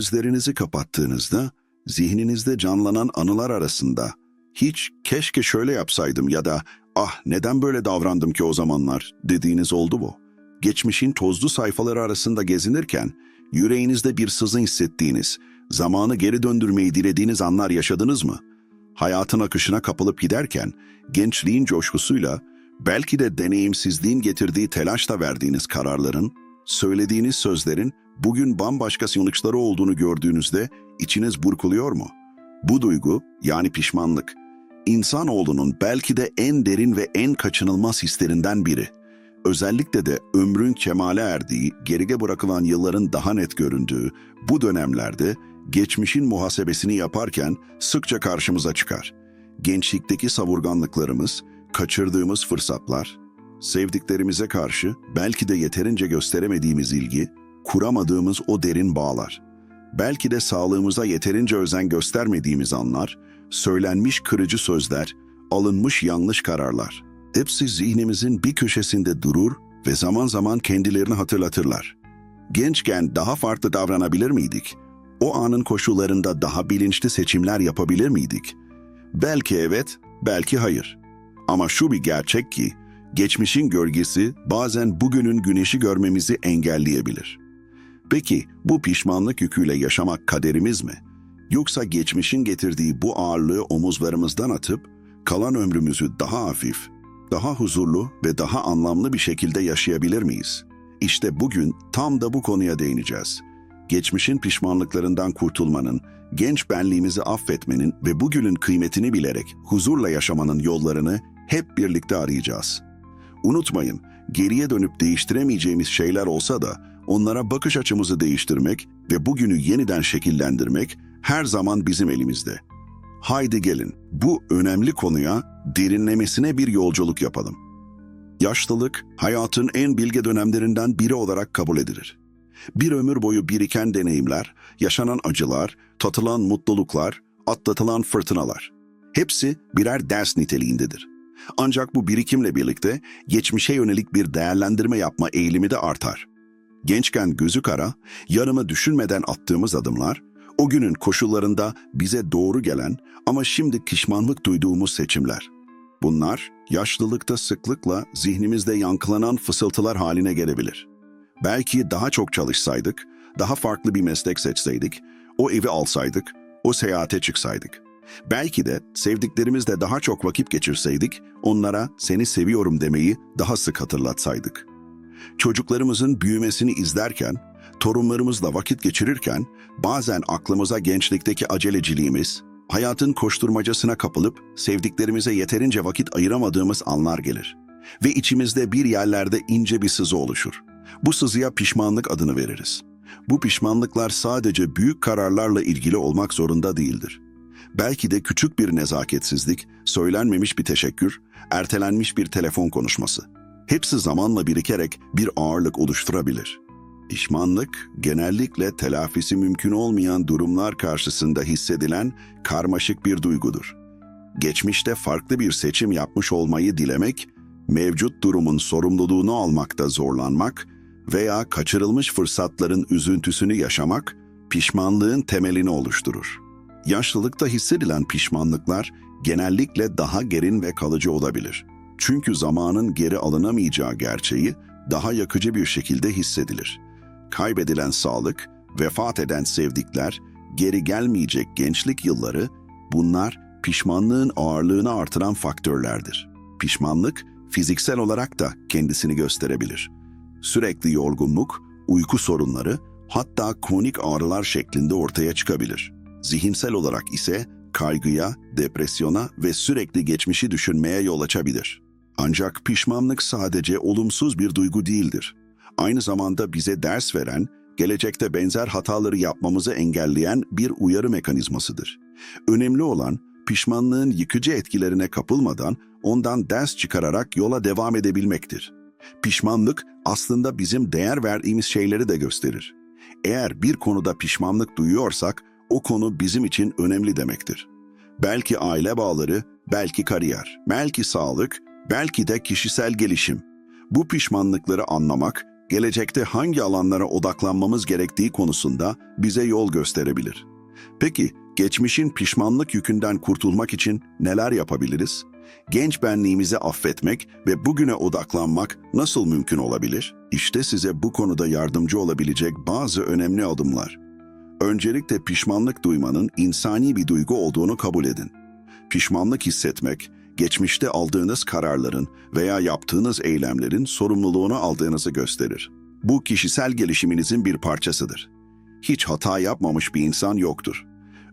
Gözlerinizi kapattığınızda zihninizde canlanan anılar arasında hiç keşke şöyle yapsaydım ya da ah neden böyle davrandım ki o zamanlar dediğiniz oldu mu? Geçmişin tozlu sayfaları arasında gezinirken yüreğinizde bir sızı hissettiğiniz, zamanı geri döndürmeyi dilediğiniz anlar yaşadınız mı? Hayatın akışına kapılıp giderken gençliğin coşkusuyla belki de deneyimsizliğin getirdiği telaşla verdiğiniz kararların, söylediğiniz sözlerin bugün bambaşka sonuçları olduğunu gördüğünüzde içiniz burkuluyor mu? Bu duygu yani pişmanlık, insanoğlunun belki de en derin ve en kaçınılmaz hislerinden biri. Özellikle de ömrün kemale erdiği, geride bırakılan yılların daha net göründüğü bu dönemlerde geçmişin muhasebesini yaparken sıkça karşımıza çıkar. Gençlikteki savurganlıklarımız, kaçırdığımız fırsatlar, sevdiklerimize karşı belki de yeterince gösteremediğimiz ilgi, kuramadığımız o derin bağlar. Belki de sağlığımıza yeterince özen göstermediğimiz anlar, söylenmiş kırıcı sözler, alınmış yanlış kararlar. Hepsi zihnimizin bir köşesinde durur ve zaman zaman kendilerini hatırlatırlar. Gençken daha farklı davranabilir miydik? O anın koşullarında daha bilinçli seçimler yapabilir miydik? Belki evet, belki hayır. Ama şu bir gerçek ki, geçmişin gölgesi bazen bugünün güneşi görmemizi engelleyebilir. Peki bu pişmanlık yüküyle yaşamak kaderimiz mi? Yoksa geçmişin getirdiği bu ağırlığı omuzlarımızdan atıp kalan ömrümüzü daha hafif, daha huzurlu ve daha anlamlı bir şekilde yaşayabilir miyiz? İşte bugün tam da bu konuya değineceğiz. Geçmişin pişmanlıklarından kurtulmanın, genç benliğimizi affetmenin ve bugünün kıymetini bilerek huzurla yaşamanın yollarını hep birlikte arayacağız. Unutmayın, geriye dönüp değiştiremeyeceğimiz şeyler olsa da onlara bakış açımızı değiştirmek ve bugünü yeniden şekillendirmek her zaman bizim elimizde. Haydi gelin bu önemli konuya derinlemesine bir yolculuk yapalım. Yaşlılık hayatın en bilge dönemlerinden biri olarak kabul edilir. Bir ömür boyu biriken deneyimler, yaşanan acılar, tatılan mutluluklar, atlatılan fırtınalar. Hepsi birer ders niteliğindedir. Ancak bu birikimle birlikte geçmişe yönelik bir değerlendirme yapma eğilimi de artar. Gençken gözü kara, yarımı düşünmeden attığımız adımlar, o günün koşullarında bize doğru gelen ama şimdi pişmanlık duyduğumuz seçimler. Bunlar yaşlılıkta sıklıkla zihnimizde yankılanan fısıltılar haline gelebilir. Belki daha çok çalışsaydık, daha farklı bir meslek seçseydik, o evi alsaydık, o seyahate çıksaydık. Belki de sevdiklerimizle daha çok vakit geçirseydik, onlara seni seviyorum demeyi daha sık hatırlatsaydık. Çocuklarımızın büyümesini izlerken, torunlarımızla vakit geçirirken bazen aklımıza gençlikteki aceleciliğimiz, hayatın koşturmacasına kapılıp sevdiklerimize yeterince vakit ayıramadığımız anlar gelir. Ve içimizde bir yerlerde ince bir sızı oluşur. Bu sızıya pişmanlık adını veririz. Bu pişmanlıklar sadece büyük kararlarla ilgili olmak zorunda değildir. Belki de küçük bir nezaketsizlik, söylenmemiş bir teşekkür, ertelenmiş bir telefon konuşması. Hepsi zamanla birikerek bir ağırlık oluşturabilir. Pişmanlık, genellikle telafisi mümkün olmayan durumlar karşısında hissedilen karmaşık bir duygudur. Geçmişte farklı bir seçim yapmış olmayı dilemek, mevcut durumun sorumluluğunu almakta zorlanmak veya kaçırılmış fırsatların üzüntüsünü yaşamak, pişmanlığın temelini oluşturur. Yaşlılıkta hissedilen pişmanlıklar genellikle daha gerin ve kalıcı olabilir. Çünkü zamanın geri alınamayacağı gerçeği daha yakıcı bir şekilde hissedilir. Kaybedilen sağlık, vefat eden sevdikler, geri gelmeyecek gençlik yılları bunlar pişmanlığın ağırlığını artıran faktörlerdir. Pişmanlık fiziksel olarak da kendisini gösterebilir. Sürekli yorgunluk, uyku sorunları, hatta kronik ağrılar şeklinde ortaya çıkabilir. Zihinsel olarak ise kaygıya, depresyona ve sürekli geçmişi düşünmeye yol açabilir. Ancak pişmanlık sadece olumsuz bir duygu değildir. Aynı zamanda bize ders veren, gelecekte benzer hataları yapmamızı engelleyen bir uyarı mekanizmasıdır. Önemli olan pişmanlığın yıkıcı etkilerine kapılmadan ondan ders çıkararak yola devam edebilmektir. Pişmanlık aslında bizim değer verdiğimiz şeyleri de gösterir. Eğer bir konuda pişmanlık duyuyorsak o konu bizim için önemli demektir. Belki aile bağları, belki kariyer, belki sağlık, belki de kişisel gelişim. Bu pişmanlıkları anlamak gelecekte hangi alanlara odaklanmamız gerektiği konusunda bize yol gösterebilir. Peki, geçmişin pişmanlık yükünden kurtulmak için neler yapabiliriz? Genç benliğimizi affetmek ve bugüne odaklanmak nasıl mümkün olabilir? İşte size bu konuda yardımcı olabilecek bazı önemli adımlar. Öncelikle pişmanlık duymanın insani bir duygu olduğunu kabul edin. Pişmanlık hissetmek, geçmişte aldığınız kararların veya yaptığınız eylemlerin sorumluluğunu aldığınızı gösterir. Bu kişisel gelişiminizin bir parçasıdır. Hiç hata yapmamış bir insan yoktur.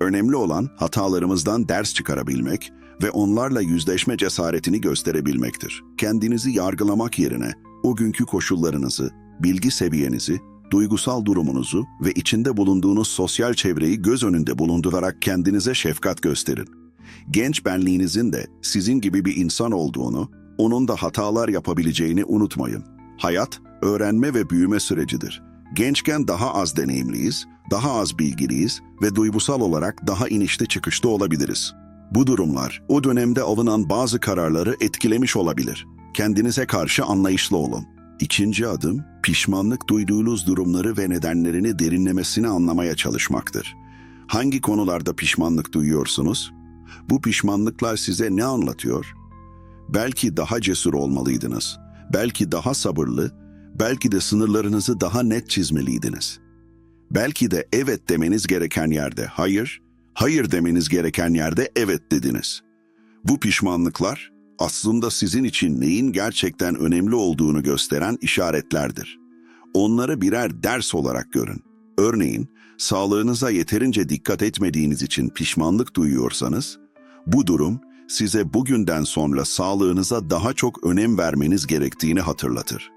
Önemli olan hatalarımızdan ders çıkarabilmek ve onlarla yüzleşme cesaretini gösterebilmektir. Kendinizi yargılamak yerine o günkü koşullarınızı, bilgi seviyenizi, duygusal durumunuzu ve içinde bulunduğunuz sosyal çevreyi göz önünde bulundurarak kendinize şefkat gösterin. Genç benliğinizin de sizin gibi bir insan olduğunu, onun da hatalar yapabileceğini unutmayın. Hayat, öğrenme ve büyüme sürecidir. Gençken daha az deneyimliyiz, daha az bilgiliyiz ve duygusal olarak daha inişte çıkışta olabiliriz. Bu durumlar o dönemde alınan bazı kararları etkilemiş olabilir. Kendinize karşı anlayışlı olun. İkinci adım, pişmanlık duyduğunuz durumları ve nedenlerini derinlemesine anlamaya çalışmaktır. Hangi konularda pişmanlık duyuyorsunuz? Bu pişmanlıklar size ne anlatıyor? Belki daha cesur olmalıydınız. Belki daha sabırlı, belki de sınırlarınızı daha net çizmeliydiniz. Belki de evet demeniz gereken yerde hayır, hayır demeniz gereken yerde evet dediniz. Bu pişmanlıklar aslında sizin için neyin gerçekten önemli olduğunu gösteren işaretlerdir. Onları birer ders olarak görün. Örneğin, sağlığınıza yeterince dikkat etmediğiniz için pişmanlık duyuyorsanız, bu durum size bugünden sonra sağlığınıza daha çok önem vermeniz gerektiğini hatırlatır.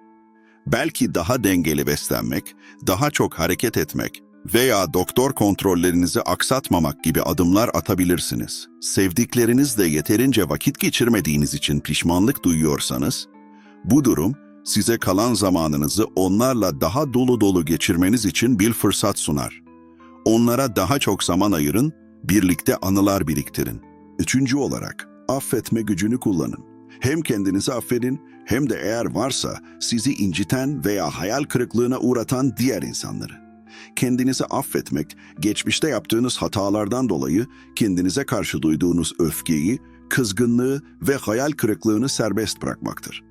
Belki daha dengeli beslenmek, daha çok hareket etmek veya doktor kontrollerinizi aksatmamak gibi adımlar atabilirsiniz. Sevdiklerinizle yeterince vakit geçirmediğiniz için pişmanlık duyuyorsanız, bu durum size kalan zamanınızı onlarla daha dolu dolu geçirmeniz için bir fırsat sunar. Onlara daha çok zaman ayırın, birlikte anılar biriktirin. Üçüncü olarak, affetme gücünü kullanın. Hem kendinizi affedin, hem de eğer varsa sizi inciten veya hayal kırıklığına uğratan diğer insanları. Kendinizi affetmek, geçmişte yaptığınız hatalardan dolayı kendinize karşı duyduğunuz öfkeyi, kızgınlığı ve hayal kırıklığını serbest bırakmaktır.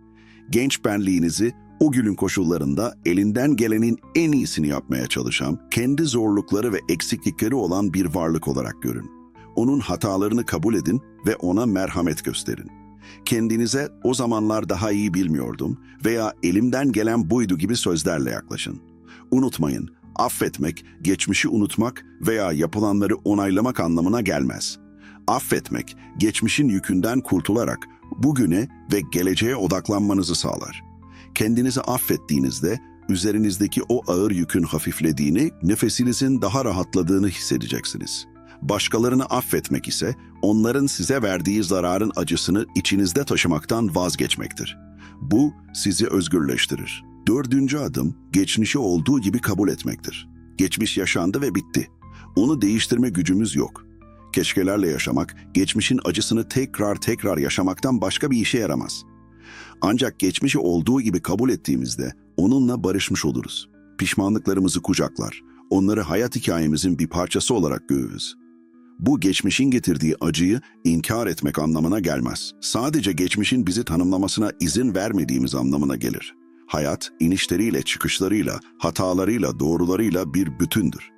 Genç benliğinizi o günün koşullarında elinden gelenin en iyisini yapmaya çalışan, kendi zorlukları ve eksiklikleri olan bir varlık olarak görün. Onun hatalarını kabul edin ve ona merhamet gösterin. Kendinize o zamanlar daha iyi bilmiyordum veya elimden gelen buydu gibi sözlerle yaklaşın. Unutmayın, affetmek, geçmişi unutmak veya yapılanları onaylamak anlamına gelmez. Affetmek, geçmişin yükünden kurtularak bugüne ve geleceğe odaklanmanızı sağlar. Kendinizi affettiğinizde üzerinizdeki o ağır yükün hafiflediğini, nefesinizin daha rahatladığını hissedeceksiniz. Başkalarını affetmek ise onların size verdiği zararın acısını içinizde taşımaktan vazgeçmektir. Bu sizi özgürleştirir. Dördüncü adım geçmişi olduğu gibi kabul etmektir. Geçmiş yaşandı ve bitti. Onu değiştirme gücümüz yok. Keşkelerle yaşamak, geçmişin acısını tekrar tekrar yaşamaktan başka bir işe yaramaz. Ancak geçmişi olduğu gibi kabul ettiğimizde onunla barışmış oluruz. Pişmanlıklarımızı kucaklar, onları hayat hikayemizin bir parçası olarak görürüz. Bu geçmişin getirdiği acıyı inkar etmek anlamına gelmez. Sadece geçmişin bizi tanımlamasına izin vermediğimiz anlamına gelir. Hayat, inişleriyle, çıkışlarıyla, hatalarıyla, doğrularıyla bir bütündür.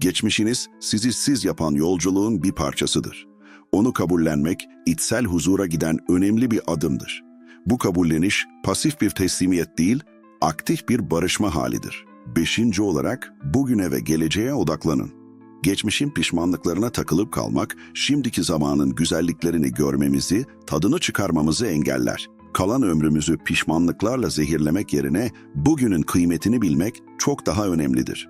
Geçmişiniz sizi siz yapan yolculuğun bir parçasıdır. Onu kabullenmek, içsel huzura giden önemli bir adımdır. Bu kabulleniş pasif bir teslimiyet değil, aktif bir barışma halidir. Beşinci olarak bugüne ve geleceğe odaklanın. Geçmişin pişmanlıklarına takılıp kalmak, şimdiki zamanın güzelliklerini görmemizi, tadını çıkarmamızı engeller. Kalan ömrümüzü pişmanlıklarla zehirlemek yerine bugünün kıymetini bilmek çok daha önemlidir.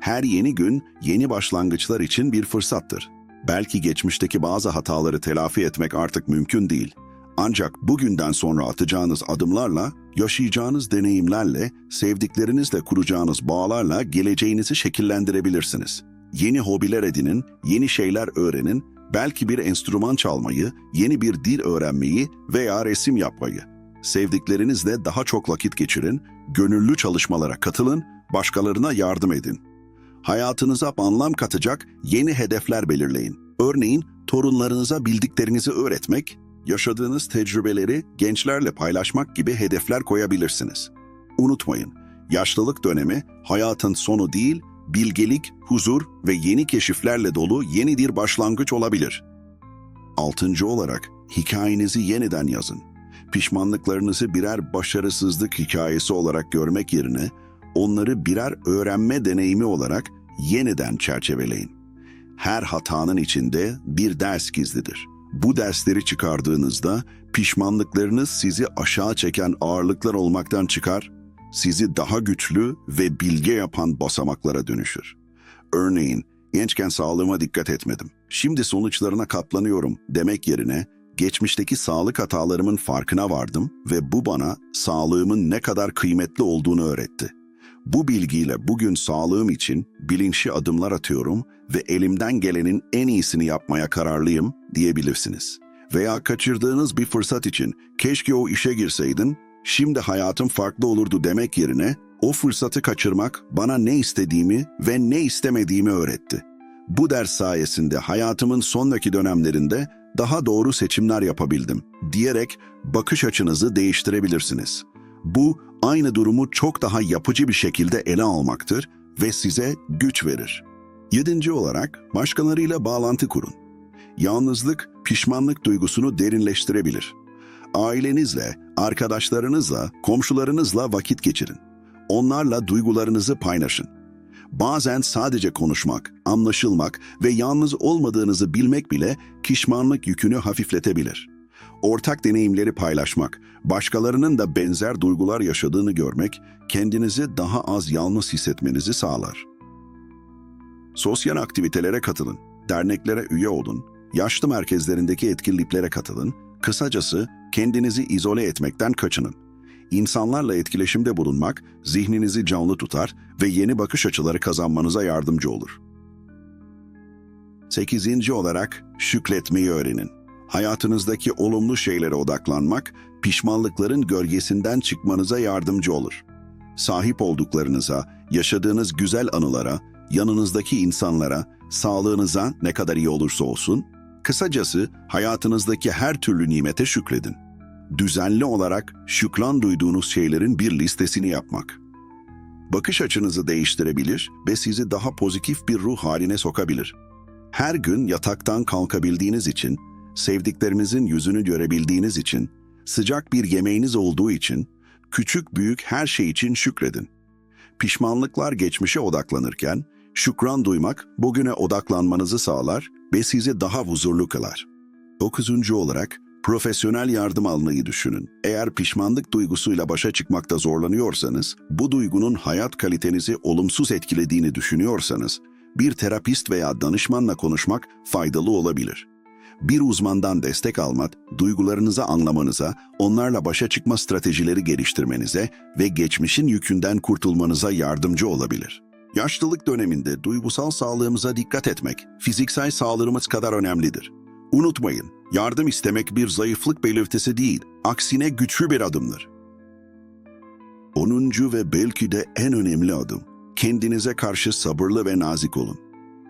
Her yeni gün yeni başlangıçlar için bir fırsattır. Belki geçmişteki bazı hataları telafi etmek artık mümkün değil. Ancak bugünden sonra atacağınız adımlarla, yaşayacağınız deneyimlerle, sevdiklerinizle kuracağınız bağlarla geleceğinizi şekillendirebilirsiniz. Yeni hobiler edinin, yeni şeyler öğrenin, belki bir enstrüman çalmayı, yeni bir dil öğrenmeyi veya resim yapmayı. Sevdiklerinizle daha çok vakit geçirin, gönüllü çalışmalara katılın, başkalarına yardım edin. Hayatınıza anlam katacak yeni hedefler belirleyin. Örneğin torunlarınıza bildiklerinizi öğretmek, yaşadığınız tecrübeleri gençlerle paylaşmak gibi hedefler koyabilirsiniz. Unutmayın, yaşlılık dönemi hayatın sonu değil, bilgelik, huzur ve yeni keşiflerle dolu yeni bir başlangıç olabilir. Altıncı olarak hikayenizi yeniden yazın. Pişmanlıklarınızı birer başarısızlık hikayesi olarak görmek yerine onları birer öğrenme deneyimi olarak yeniden çerçeveleyin. Her hatanın içinde bir ders gizlidir. Bu dersleri çıkardığınızda pişmanlıklarınız sizi aşağı çeken ağırlıklar olmaktan çıkar, sizi daha güçlü ve bilge yapan basamaklara dönüşür. Örneğin, gençken sağlığıma dikkat etmedim. Şimdi sonuçlarına katlanıyorum demek yerine geçmişteki sağlık hatalarımın farkına vardım ve bu bana sağlığımın ne kadar kıymetli olduğunu öğretti. Bu bilgiyle bugün sağlığım için bilinçli adımlar atıyorum ve elimden gelenin en iyisini yapmaya kararlıyım diyebilirsiniz. Veya kaçırdığınız bir fırsat için keşke o işe girseydin, şimdi hayatım farklı olurdu demek yerine o fırsatı kaçırmak bana ne istediğimi ve ne istemediğimi öğretti. Bu ders sayesinde hayatımın sonraki dönemlerinde daha doğru seçimler yapabildim diyerek bakış açınızı değiştirebilirsiniz. Bu aynı durumu çok daha yapıcı bir şekilde ele almaktır ve size güç verir. Yedinci olarak başkalarıyla bağlantı kurun. Yalnızlık, pişmanlık duygusunu derinleştirebilir. Ailenizle, arkadaşlarınızla, komşularınızla vakit geçirin. Onlarla duygularınızı paylaşın. Bazen sadece konuşmak, anlaşılmak ve yalnız olmadığınızı bilmek bile pişmanlık yükünü hafifletebilir. Ortak deneyimleri paylaşmak, başkalarının da benzer duygular yaşadığını görmek, kendinizi daha az yalnız hissetmenizi sağlar. Sosyal aktivitelere katılın, derneklere üye olun, yaşlı merkezlerindeki etkinliklere katılın, kısacası kendinizi izole etmekten kaçının. İnsanlarla etkileşimde bulunmak zihninizi canlı tutar ve yeni bakış açıları kazanmanıza yardımcı olur. Sekizinci olarak şükretmeyi öğrenin. Hayatınızdaki olumlu şeylere odaklanmak, pişmanlıkların gölgesinden çıkmanıza yardımcı olur. Sahip olduklarınıza, yaşadığınız güzel anılara, yanınızdaki insanlara, sağlığınıza ne kadar iyi olursa olsun, kısacası hayatınızdaki her türlü nimete şükredin. Düzenli olarak şükran duyduğunuz şeylerin bir listesini yapmak. Bakış açınızı değiştirebilir ve sizi daha pozitif bir ruh haline sokabilir. Her gün yataktan kalkabildiğiniz için, sevdiklerinizin yüzünü görebildiğiniz için, sıcak bir yemeğiniz olduğu için, küçük büyük her şey için şükredin. Pişmanlıklar geçmişe odaklanırken, şükran duymak bugüne odaklanmanızı sağlar ve sizi daha huzurlu kılar. Dokuzuncu olarak, profesyonel yardım almayı düşünün. Eğer pişmanlık duygusuyla başa çıkmakta zorlanıyorsanız, bu duygunun hayat kalitenizi olumsuz etkilediğini düşünüyorsanız, bir terapist veya danışmanla konuşmak faydalı olabilir. Bir uzmandan destek almak, duygularınızı anlamanıza, onlarla başa çıkma stratejileri geliştirmenize ve geçmişin yükünden kurtulmanıza yardımcı olabilir. Yaşlılık döneminde duygusal sağlığımıza dikkat etmek, fiziksel sağlığımız kadar önemlidir. Unutmayın, yardım istemek bir zayıflık belirtisi değil, aksine güçlü bir adımdır. 10. ve belki de en önemli adım, kendinize karşı sabırlı ve nazik olun.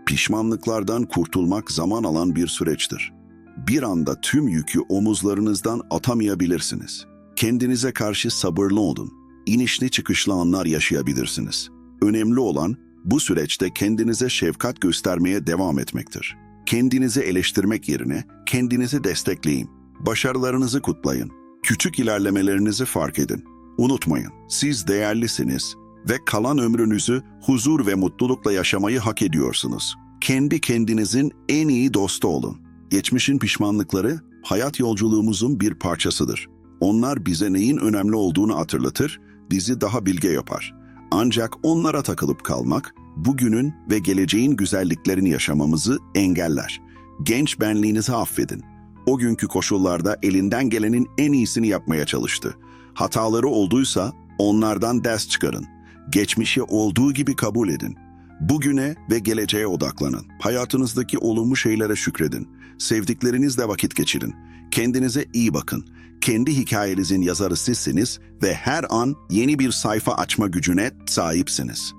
Pişmanlıklardan kurtulmak zaman alan bir süreçtir. Bir anda tüm yükü omuzlarınızdan atamayabilirsiniz. Kendinize karşı sabırlı olun. İnişli çıkışlı anlar yaşayabilirsiniz. Önemli olan bu süreçte kendinize şefkat göstermeye devam etmektir. Kendinizi eleştirmek yerine kendinizi destekleyin. Başarılarınızı kutlayın. Küçük ilerlemelerinizi fark edin. Unutmayın, siz değerlisiniz ve kalan ömrünüzü huzur ve mutlulukla yaşamayı hak ediyorsunuz. Kendi kendinizin en iyi dostu olun. Geçmişin pişmanlıkları hayat yolculuğumuzun bir parçasıdır. Onlar bize neyin önemli olduğunu hatırlatır, bizi daha bilge yapar. Ancak onlara takılıp kalmak, bugünün ve geleceğin güzelliklerini yaşamamızı engeller. Genç benliğinizi affedin. O günkü koşullarda elinden gelenin en iyisini yapmaya çalıştı. Hataları olduysa onlardan ders çıkarın. Geçmişi olduğu gibi kabul edin. Bugüne ve geleceğe odaklanın. Hayatınızdaki olumlu şeylere şükredin. Sevdiklerinizle vakit geçirin. Kendinize iyi bakın. Kendi hikayenizin yazarı sizsiniz ve her an yeni bir sayfa açma gücüne sahipsiniz.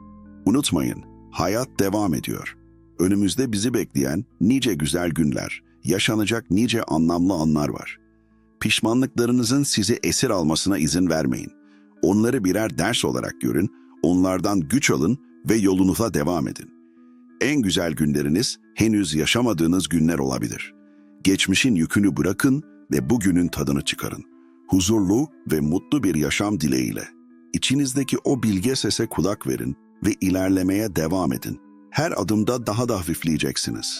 Unutmayın, hayat devam ediyor. Önümüzde bizi bekleyen nice güzel günler, yaşanacak nice anlamlı anlar var. Pişmanlıklarınızın sizi esir almasına izin vermeyin. Onları birer ders olarak görün, onlardan güç alın ve yolunuza devam edin. En güzel günleriniz henüz yaşamadığınız günler olabilir. Geçmişin yükünü bırakın ve bugünün tadını çıkarın. Huzurlu ve mutlu bir yaşam dileğiyle. İçinizdeki o bilge sese kulak verin ve ilerlemeye devam edin. Her adımda daha da hafifleyeceksiniz.